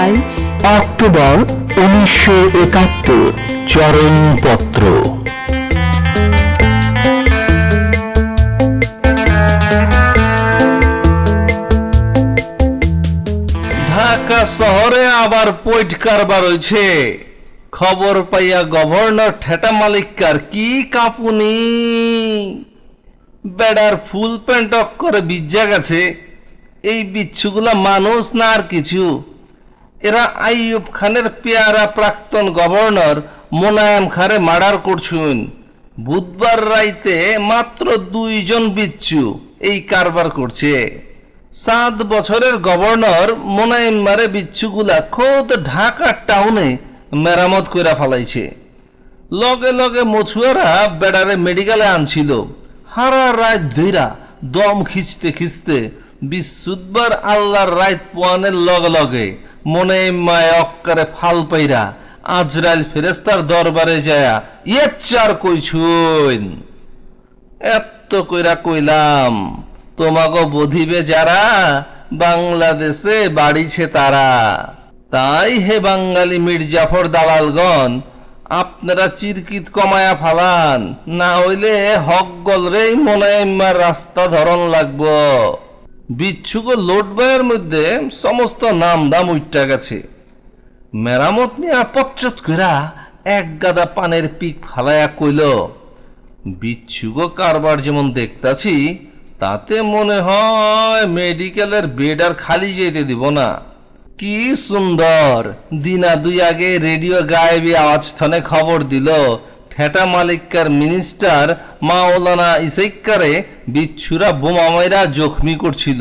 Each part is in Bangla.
বাইশ অক্টোবর উনিশশো একাত্তর চরণপত্র ঢাকা শহরে আবার খবর পাইয়া গভর্নর ঠেটা মালিককার কি কাপুনি? বেড়ার ফুল প্যান্ট করে বিজ্জা গেছে। এই বিচ্ছুগুলা মানুষ না আর কিছু। এরা আইয়ুব খানের পেয়ারা প্রাক্তন গভর্নর মোনায়েম খারে মার্ডার করছুন। বুধবার রাইতে মাত্র দুইজন বিচ্ছু এই কারবার করছে। সাত বছরের গভর্নর মোনায়েম মারে বিচ্ছুগুলা খোদ ঢাকা টাউনে মেরামত কইরা ফালাইছে। লগে লগে মছুয়ারা বেড়ারে মেডিকেলে আনছিল। হারা রাত ধইরা দম খিচতে খিচতে বিশুদ্ধবার আল্লাহর রাত পোয়ানের লগে লগে মনে মায় অক্কারে ফাল পাইরা আজরাইল ফেরেস্তার দরবারে যায়া ইয়েচ্চার কইছুন এত কইরা কইলাম তোমাকে বধিবে যারা, বাংলাদেশে বাড়িছে তারা। তাই হে বাঙালি মির্জাফর দালালগণ, আপনারা চিরকিত কমায়া ফালান, না হইলে হক গলরেই মনে রাস্তা ধরন লাগবো। বিচ্ছুক লোড বয়ের মধ্যে সমস্ত নাম দাম উঠটা গেছে। মেরামত নিয়ে পচ্চত কইরা এক গাদা পানের পিক ফালায়া কইল, বিচ্ছুক কারবার যেমন দেখতাছি, তাতে মনে হয় মেডিকেলের বেড আর খালি যেতে দিব না। কি সুন্দর, দিনা দুই আগে রেডিও গায়েবী আওয়াজ থানে খবর দিল ঠেটা মালিককার মিনিস্টার মাওলানা ইসাইক্কারে বিচ্ছুরা বোমা মাইরা জখমি করছিল।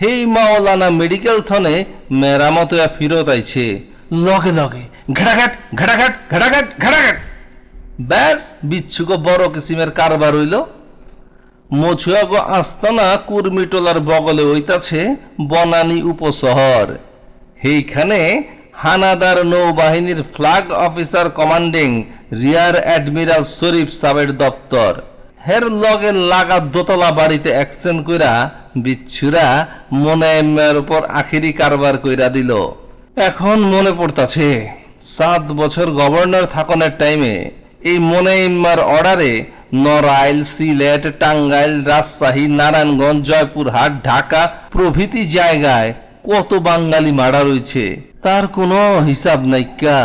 হেই মাওলানা মেডিকেল থনে মেরামত ফিরত আইছে। লগে লগে। ঘাটাঘাট ঘাটাঘাট ঘাটাঘাট ঘাটাঘাট। ব্যাস বিচ্ছুক বড় কিসিমের কারবার হইল। মছুয়াগ আস্তানা কুর্মিটোলার বগলে হইতাছে বনানী উপশহর। সেইখানে হানাদার নৌবাহিনীর flag officer commanding rear admiral Sharif সাবের দপ্তর। হের লগে লাগা দোতলা বাড়িতে অ্যাকশন কইরা বিচ্ছুরা মোনায়েমের উপর আখিরি কারবার কইরা দিল। এখন মনে পড়তাছে, সাত বছর গভর্নর থাকনের টাইমে এই মোনাইম্মার অর্ডারে নড়াইল, সিলেট, টাঙ্গাইল, রাজশাহী, নারায়ণগঞ্জ, জয়পুরহাট, ঢাকা প্রভৃতি জায়গায় কত বাঙালি মারা রয়েছে তার কোনো হিসাব নাইকা।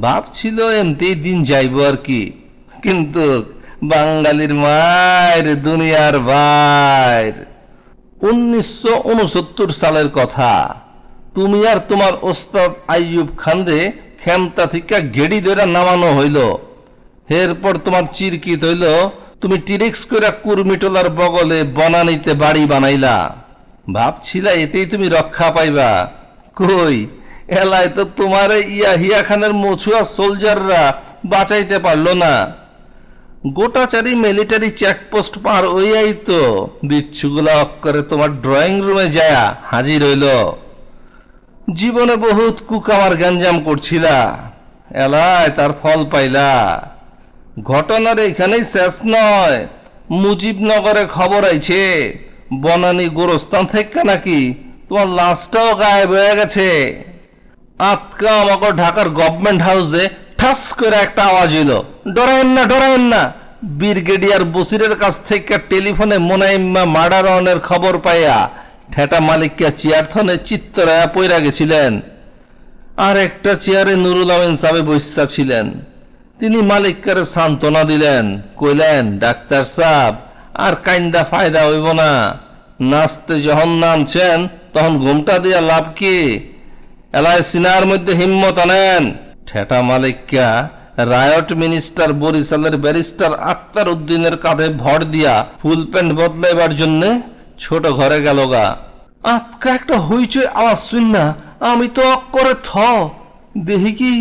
ভাবছিল এমতি দিন যাইব আর কি। কিন্তু বাঙালির মায়ের দুনিয়ার বাইর উনিশশো উনসত্তর সালের কথা, তুমি আর তোমার ওস্তাদ আইয়ুব খানরে খেমতা থেকে গেড়ি ধরে নামানো হইল। এরপর তোমার চিরকিত হইল। তুমি টিরিক্স করে কুর্মিটোলার বগলে বনানিতে বাড়ি বানাইলা। ভাবছিলা এতেই তুমি রক্ষা পাইবা। কই? এলায় তো তোমার ইয়া হিয়া খানের মছুয়া সোলজাররা বাঁচাইতে পারল না। গোটা গোটাচারি মিলিটারি চেকপোস্ট পার ওইয়াই তো বিচ্ছুগুলা অক্করে তোমার ড্রয়িং রুমে যায় হাজির হইল। জীবনে বহুত কুকামার গ্যাঞ্জাম করছিলা। এলায় তার ফল পাইলা। ঘটনার এখানেই শেষ নয়। মুজিবনগরে খবর আইছে, বনানী গোরস্থান থেকে নাকি তোমার লাশটাও গায়েব হয়ে গেছে। আতকা আমাকে ঢাকার গভর্নমেন্ট হাউসে ঠাস করে একটা আওয়াজ এলো ডরায়েন না ডরায়েন না। ব্রিগেডিয়ার বসিরের কাছ থেকে টেলিফোনে মোনাইম্মা মার্ডার অনের খবর পাইয়া ঠেটা মালিককে চেয়ার থনে চিত্তরায়া পইরা গেছিলেন। আর একটা চেয়ারে নুরুল আমিন সাহেব বৈশা ছিলেন। তিনি মালিককারে সান্ত্বনা দিলেন, কইলেন, ডাক্তার সাহেব, আর কাইন্দা ফায়দা হইব না। নাচতে যখন নামছেন তখন ঘুমটা দিয়া লাভ কি? এলায় সিনার মধ্যে হিম্মত আনেন। ঠেটা মালিককা রায়ট মিনিস্টার বরিশালের ব্যারিস্টার আক্তার উদ্দিনের কাঁধে ভর দিয়া ফুল প্যান্ট বদলাইবার জন্য ছোট ঘরে গেল গা। আতকা একটা হইচই আওয়াজ শুন না। আমি তো অক্করে থ। দেখি কি,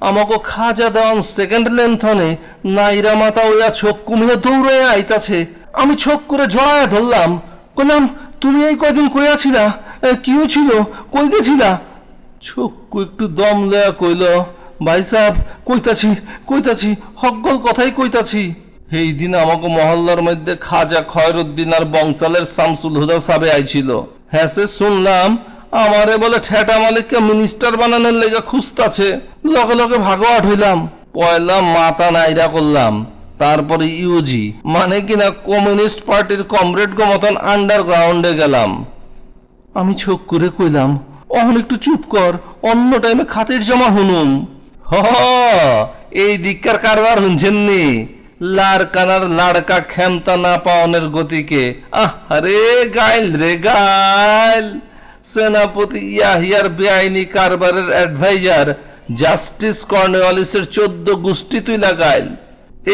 আমাকে খাজা দেওয়ান সেকেন্ড লেন্থনে নাইরা মাতা ওয়া চোখ কুমিয়ে দৌড়ে আইতাছে। আমি ছোক করে জড়ায় ধরলাম। কইলাম, তুমি এই কয়দিন কইয়াছিলা কি ছিল কই গেছিলা? চক্ষু একটু দম লয়া কইল, ভাই সাহেব, কইতাছি কইতাছি, হকগল কথাই কইতাছি। এই দিন আমাকে মহল্লার মধ্যে খাজা খয়রুদ্দিন আর বংশালের শামসুল হুদা সাবে আইছিল। হ্যাঁ সে শুনলাম, আমারে বলে ঠেটা মালিককে মিনিস্টার বানানোর লেগে খুঁজতাছে। লগে লগে ভাগোয়াট হইলাম। পয়লা মাথা নাইরা করলাম। তারপরে ইউজি মানে কিনা কমিউনিস্ট পার্টির কমরেড গো মতন আন্ডারগ্রাউন্ডে গেলাম। আমি চোখ করে কইলাম, অহন একটু চুপ কর, অন্য টাইমে খাতের জমা হুনুম। হ এই দিককার কারবার শুনছেন নি? লার কানার লাড়কা খেমতা না পাওনের গতিকে। আহ রে গাইল রে গাইল! সেনাপতি ইয়াহিয়ার বেআইনি কারবারের অ্যাডভাইজার জাস্টিস কর্নেওয়ালিসের চোদ্দ গোষ্ঠী তুই লাগাইল।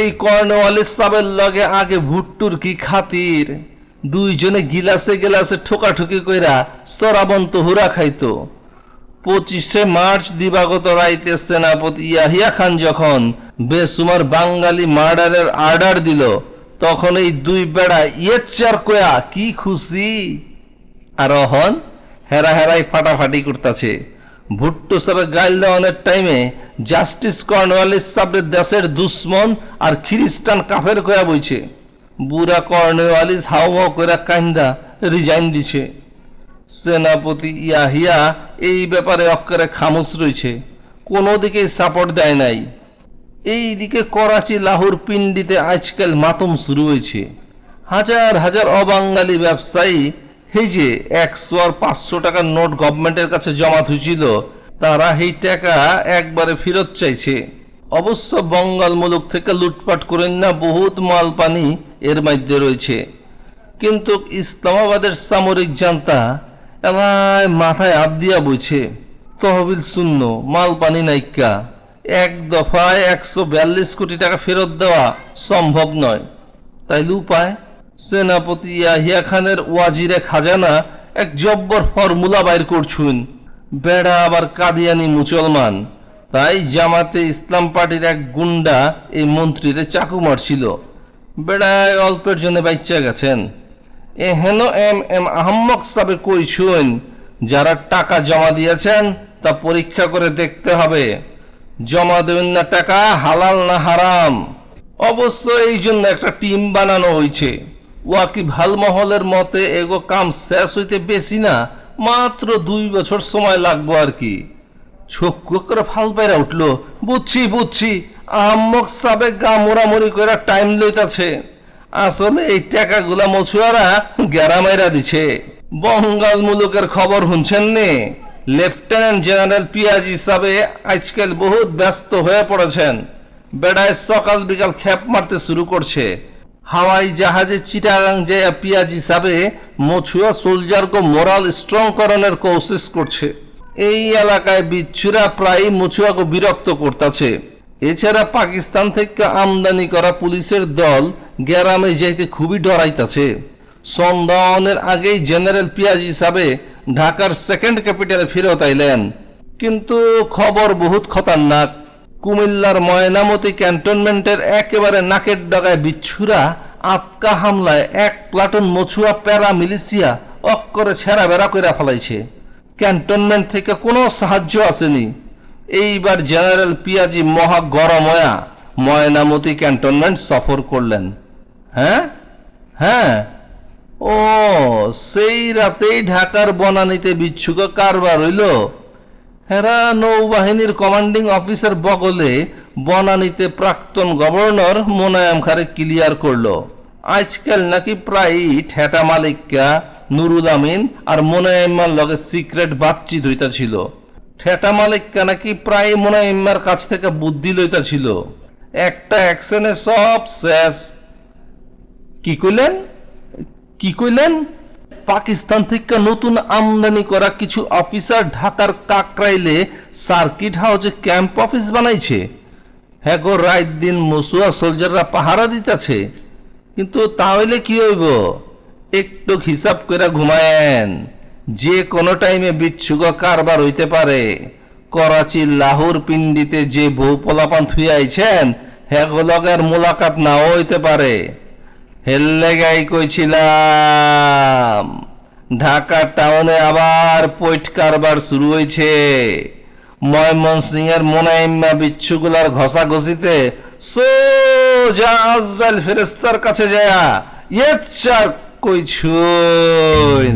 এই কর্নেওয়ালিস সাবের লগে আগে ভুট্টুর কি খাতির? দুইজনে গিলাসে গিলাসে ঠোকাঠুকি কইরা সরাবন্ত হুরা খাইত। পঁচিশে মার্চ দিবাগত রাইতে সেনাপতি ইয়াহিয়া খান যখন বেসুমার বাঙালি মার্ডারের অর্ডার দিল, তখন এই দুই বেড়া ইয়েচার কয়া, কি খুশি? আর অহন হেরা হেরাই ফাটাফাটি করতেছে। ভুট্টো সাবে গাইল দেওয়ানের টাইমে জাস্টিস কর্নওয়ালিস সাবের দেশের দুশ্মন আর খ্রিস্টান কাফের কয়া বইছে। বুড়া কর্নওয়ালিস হাও হাও করে কান্দা রিজাইন দিছে। সেনাপতি ইয়াহিয়া এই ব্যাপারে অক্ষরে খামোশ রয়েছে কোনো দিকে সাপোর্ট দেয় নাই। এই দিকে করাচি লাহোর পিন্ডিতে আজকাল মাতম শুরু হয়েছে। হাজার হাজার অবাঙালি ব্যবসায়ী যে একশো আর পাঁচশো টাকার নোট গভর্নমেন্টের কাছে জমা হয়েছিল, তারা এই টাকা একবারে ফেরত চাইছে। অবশ্য বঙ্গাল মুলুক থেকে লুটপাট করেন না বহুত মাল পানি এর মধ্যে রয়েছে। কিন্তু ইসলামাবাদের সামরিক জানতা এলায় মাথায় হাত দিয়া বইছে, তহবিল শূন্য, মাল পানি নাইকা, এক দফায় একশো বিয়াল্লিশ কোটি টাকা ফেরত দেওয়া সম্ভব নয়। তাইলে উপায় সেনাপতি ইয়াহিয়া খানের ওয়াজিরে খাজানা এক জব্বর ফর্মুলা বাইর করছুন। বেড়া আবার কাদিয়ানি মুসলমান। তাই জামাতে ইসলাম পার্টির এক গুন্ডা এই মন্ত্রীরে চাকু মারছিল। বেড়ায় অল্পের জন্য বাচ্চা গেছেন। এ হেন এম এম আহম্মক সাবে কইছুন যারা টাকা জমা দিয়েছেন, তা পরীক্ষা করে দেখতে হবে। জমা দেবেন না টাকা, হালাল না হারাম। অবশ্য এই জন্য একটা টিম বানানো হয়েছে ওয়াকিব হালমহলের মতে এগো কাম শেষ হইতে বেশি না, মাত্র দুই বছর সময় লাগবো আর কি। চোখ করে ফাল পাইরা উঠল, বুঝছি বুঝছি আহম্মক সাবে গা মোড়ামুড়ি করে টাইম লইতাছে। আসলে এই টাকাগুলা মছুয়ারা গ্যারামাইরা দিছে। বঙ্গাল মুলুকের খবর শুনছেন নে? লেফটেন্যান্ট জেনারেল পিয়াজি সাবে আজকাল বহুত ব্যস্ত হয়ে পড়েছেন। বেড়ায় সকাল বিকাল খ্যাপ মারতে শুরু করছে। হাওয়াই জাহাজে চিটাগাং যে পিয়াজি সাবে মছুয়া সোলজার সোলজারকে মোরাল স্ট্রং করণের কোশিস করছে। এই এলাকায় বিচ্ছুরা প্রায় মছুয়াকে বিরক্ত করতেছে। এছাড়া পাকিস্তান থেকে আমদানি করা পুলিশের দল গ্যারামে যাইতে খুবই ডরাইতাছে। সন্ধ্যায়নের আগেই জেনারেল পিয়াজ হিসাবে ঢাকার সেকেন্ড ক্যাপিটালে ফেরত আইলেন। কিন্তু খবর বহুত খতরনাক। কুমিল্লার ময়নামতি ক্যান্টনমেন্টের একেবারে নাকের ডগায় বিচ্ছুরা আতকা হামলায় এক প্লাটুন মছুয়া প্যারা মিলিশিয়া অক্করে ছেঁড়া বেড়া করে ফেলাইছে। ক্যান্টনমেন্ট থেকে কোনো সাহায্য আসেনি। এইবার জেনারেল পিয়াজি মহা গরময়া ময়নামতি ক্যান্টনমেন্ট সফর করলেন। হ্যাঁ? হ্যাঁ? ও, সেই রাতেই ঢাকার বনানীতে বিচ্ছুক কারবার হইল। হেরা নৌবাহিনীর কমান্ডিং অফিসার বগলে বনানীতে প্রাক্তন গভর্নর মোনায়াম খারে ক্লিয়ার করল। আজকাল নাকি প্রায়ই ঠেটা মালিকা নুরুল আমিন আর মোনায়েম্মার লগে সিক্রেট বাতচিত হইতা ছিল ঠেটা মালিকা নাকি প্রায় মোনায়েম্মার কাছ থেকে বুদ্ধি লইতা ছিল একটা অ্যাকশনে সব শেষ। কি কইলেন? কি কইলেন? পাকিস্তান থেকে নতুন আমদানি করা কিছু অফিসার ঢাকার কাকরাইলে সার্কিট হাউসে ক্যাম্প অফিস বানাইছে। হ্যাঁ গো রাত দিন মসুয়া সোলজাররা পাহারা দিতেছে। কিন্তু তাহলে কি হইব? একটু হিসাব করে ঘুমায়েন। যে কোনো টাইমে বিচ্ছুক কারবার হইতে পারে। করাচি, লাহোর পিন্ডিতে যে বউ পোলাপান থুই আইছেন হ্যাগলগের মোলাকাত নাও হইতে পারে। হেললে গাই কইছিলাম, ঢাকা টাউনে আবার পৈঠ কারবার শুরু হয়েছে ময়মনসিং এর মোনাইম্মা বিচ্ছুগুলার ঘষাঘষিতে সোজা আজরাইল ফেরেস্তার কাছে যায় ইয়েচ্ছার কইছুন